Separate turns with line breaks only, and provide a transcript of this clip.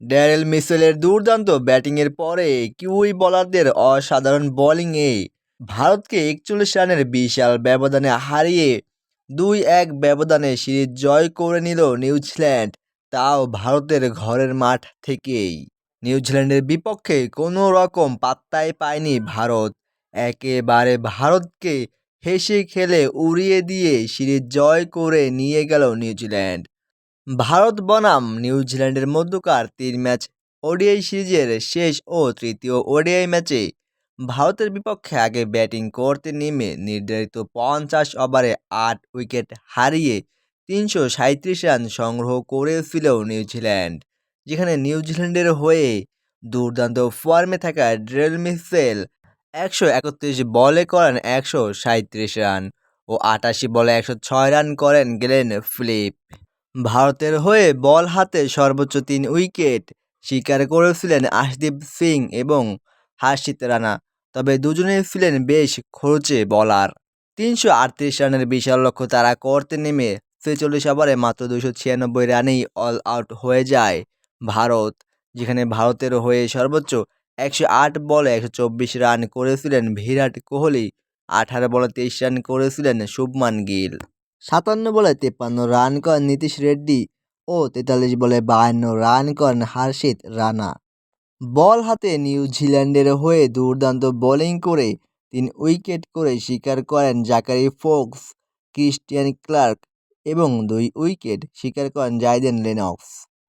Daryl মিসেলের দুর্দান্ত ব্যাটিংয়ের পরে কিউই বোলারদের অসাধারণ বোলিংয়ে ভারতকে একচল্লিশ রানের বিশাল ব্যবধানে হারিয়ে দুই এক ব্যবধানে সিরিজ জয় করে নিল নিউজিল্যান্ড। তাও ভারতের ঘরের মাঠ থেকেই। নিউজিল্যান্ডের বিপক্ষে কোনো রকম পাত্তাই পায়নি ভারত। একেবারে ভারতকে হেসে খেলে উড়িয়ে দিয়ে সিরিজ জয় করে নিয়ে গেল নিউজিল্যান্ড। ভারত বনাম নিউজিল্যান্ডের মধ্যকার তিন ম্যাচ ওডিআই সিরিজের শেষ ও তৃতীয় ওডিআই ম্যাচে ভারতের বিপক্ষে আগে ব্যাটিং করতে নেমে নির্ধারিত পঞ্চাশ ওভারে আট উইকেট হারিয়ে তিনশো সাঁত্রিশ রান সংগ্রহ করেছিল নিউজিল্যান্ড যেখানে নিউজিল্যান্ডের হয়ে দুর্দান্ত ফর্মে থাকা ড্রেল মিসেল একশো একত্রিশ বলে করেন একশো সাঁত্রিশ রান ও আটাশি বলে একশো ছয় রান করেন গেলেন ফিলিপ। ভারতের হয়ে বল হাতে সর্বোচ্চ তিন উইকেট শিকার করেছিলেন আশদীপ সিং এবং হার্ষিত রানা। তবে দুজনেই ছিলেন বেশ খরচে বলার। তিনশো আটত্রিশ রানের বিশাল লক্ষ্য তারা করতে নেমে ছেচল্লিশ ওভারে মাত্র দুশো ছিয়ানব্বই রানেই অল আউট হয়ে যায় ভারত, যেখানে ভারতের হয়ে সর্বোচ্চ একশো আট বলে একশো চব্বিশ রান করেছিলেন বিরাট কোহলি, আঠারো বলে তেইশ রান করেছিলেন শুভমান গিল। সাতান্ন বলে তেপ্পান্ন, রান করেন নীতিশ রেড্ডি ও তেতাল্লিশ বলে বায়ান্ন, রান করেন হার্ষিত রানা। বল হাতে নিউজিল্যান্ডের হয়ে দুর্দান্ত বোলিং করে তিন উইকেট করে শিকার করেন জাকারি ফোক্স, ক্রিস্টিয়ান ক্লার্ক এবং দুই উইকেট শিকার করেন জাইদেন লেনক্স।